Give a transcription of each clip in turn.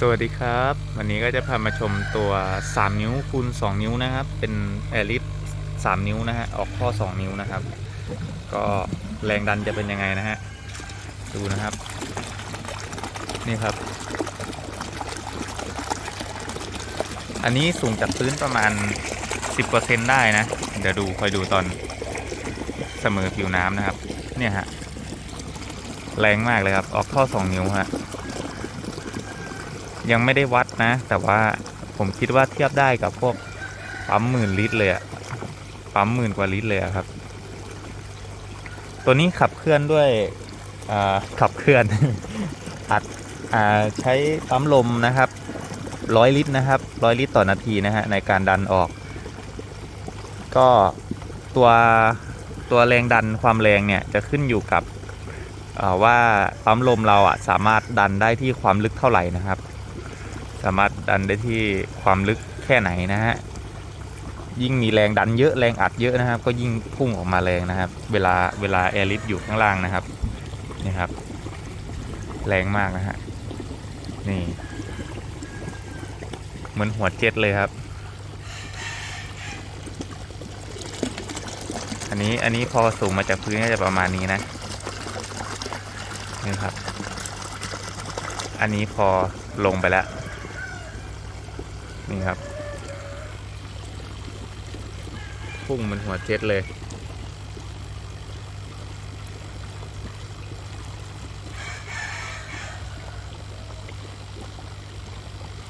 สวัสดีครับ วันนี้ก็จะพามาชมตัว 3 นิ้วคูณ2 นิ้วนะครับ เป็นแอริส3นิ้วนะฮะ ออกข้อ 2 นิ้วนะครับ ก็แรงดันจะเป็นยังไงนะฮะ ดูนะครับ นี่ครับ อันนี้สูงจากพื้นประมาณ 10%ได้นะ เดี๋ยวดูคอยดูตอนเสมอผิวน้ำนะครับ เนี่ยฮะ แรงมากเลยครับ ออกข้อ 2 นิ้วฮะ ยังไม่ได้วัดนะ แต่ว่าผมคิดว่าเทียบได้กับพวกปั๊มหมื่นลิตรเลยอะปั๊มหมื่นกว่าลิตรเลยครับ ตัวนี้ขับเคลื่อนด้วยขับเคลื่อนอัดอใช้ปั๊มลมนะครับร้อยลิตรนะครับร้อยลิตรต่อนาทีนะฮะในการดันออก ก็ตัวตัวแรงดันความแรงเนี่ยจะขึ้นอยู่กับว่าปั๊มลมเราอะสามารถดันได้ที่ความลึกเท่าไหร่นะครับ สามารถดันได้ที่ความลึกแค่ไหนนะฮะยิ่งมีแรงดันเยอะแรงอัดเยอะนะครับ ก็ยิ่งพุ่งออกมาแรงนะครับ เวลาเวลาแอร์ลิฟอยู่ข้างล่างนะครับนี่ครับ แรงมากนะฮะนี่ เหมือนหัวเจ็ตเลยครับ อันนี้อันนี้พอสูงมาจากพื้นก็จะประมาณนี้นะนี่ครับ อันนี้พอลงไปแล้ว นี่ครับพุ่งมันหัวเจ็ตเลย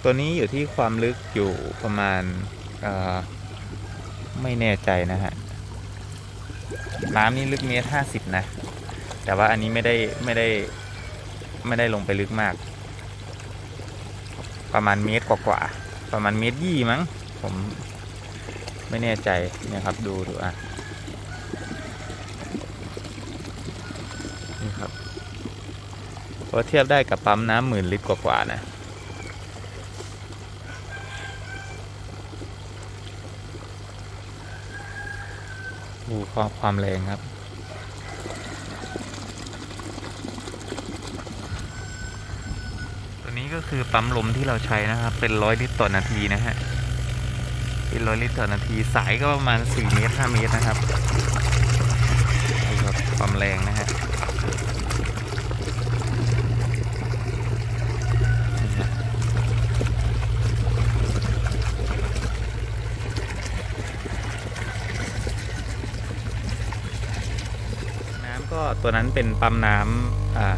ตัวนี้อยู่ที่ความลึกอยู่ประมาณไม่แน่ใจนะฮะ น้ำนี่ลึกเมตรห้าสิบนะ แต่ว่าอันนี้ไม่ได้ไม่ได้ไม่ได้ลงไปลึกมาก ประมาณเมตรกว่าๆ ประมาณเมตรยี่มั้ง ผมไม่แน่ใจเนี่ยครับ ดูดูอะนี่ครับพอเทียบได้กับปั๊มน้ำหมื่นลิตรกว่าๆนะดูความความแรงครับ ตัว นี้ก็คือปั๊มลมที่เราใช้นะครับ เป็นร้อยลิตรต่อนาทีนะฮะ เป็นร้อยลิตรต่อนาที สายก็ประมาณ4เมตร5เมตรนะครับดูครับความแรงนะฮะน้ำก็ตัวนั้นเป็นปั๊มน้ำอ่า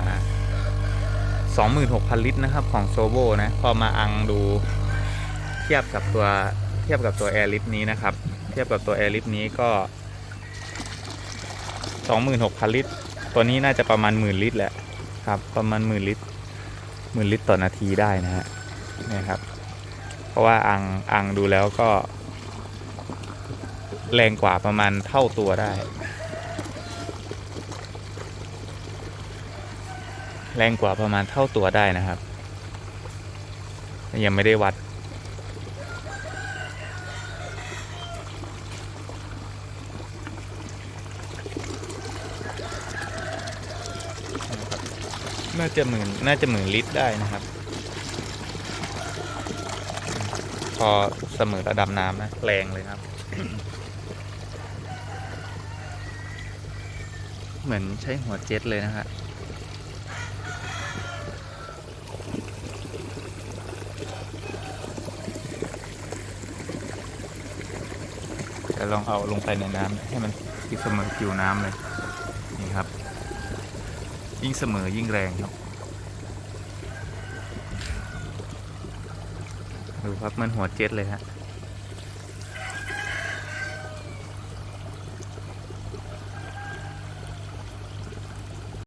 26,000 ลิตรนะครับของโซโบนะ พอมาอังดูเทียบกับตัวเทียบกับตัวแอร์ลิฟนี้นะครับ เทียบกับตัวแอร์ลิฟนี้ก็ 26,000 ลิตร ตัวนี้น่าจะประมาณหมื่นลิตรแหละครับ ประมาณหมื่นลิตรหมื่นลิตรต่อนาทีได้นะฮะนี่ครับ เพราะว่าอังอังดูแล้วก็ แรงกว่าประมาณเท่าตัวได้ แรงกว่าประมาณเท่าตัวได้นะครับ ยังไม่ได้วัด น่าจะหมื่นน่าจะหมื่นลิตรได้นะครับ พอเสมอระดับน้ำนะแรงเลยครับ เหมือนใช้หัวเจ็ตเลยนะฮ จะลองเอาลงไปในน้ำให้มันติดเสมอผิวน้ำเลย นี่ครับ ยิ่งเสมอยิ่งแรงครับ ดูครับมันหัวเจ็ดเลยฮะ